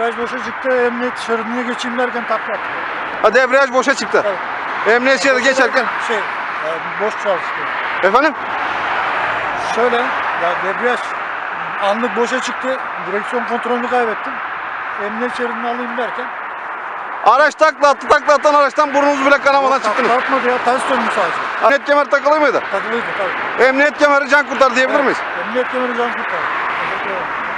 Debriyaj boşa çıktı. Emniyet şeridine geçeyim derken takla attı. Ha debriyaj boşa çıktı. Evet. Emniyet şeridi geçerken. Şey, e, boş çalıştı. Efendim? Şöyle, ya debriyaj anlık boşa çıktı. Direksiyon kontrolünü kaybettim. Emniyet şeridini alayım derken Araç takla attı. Takla atan araçtan burnunuz bile kanamadan çıktınız. takla atmadı ya. Ters döndü sadece. Emniyet kemeri takılı mıydı? Takılıydı tabii. Emniyet kemeri can kurtar diyebilir miyiz? Emniyet kemeri can kurtardı. Teşekkür ederim.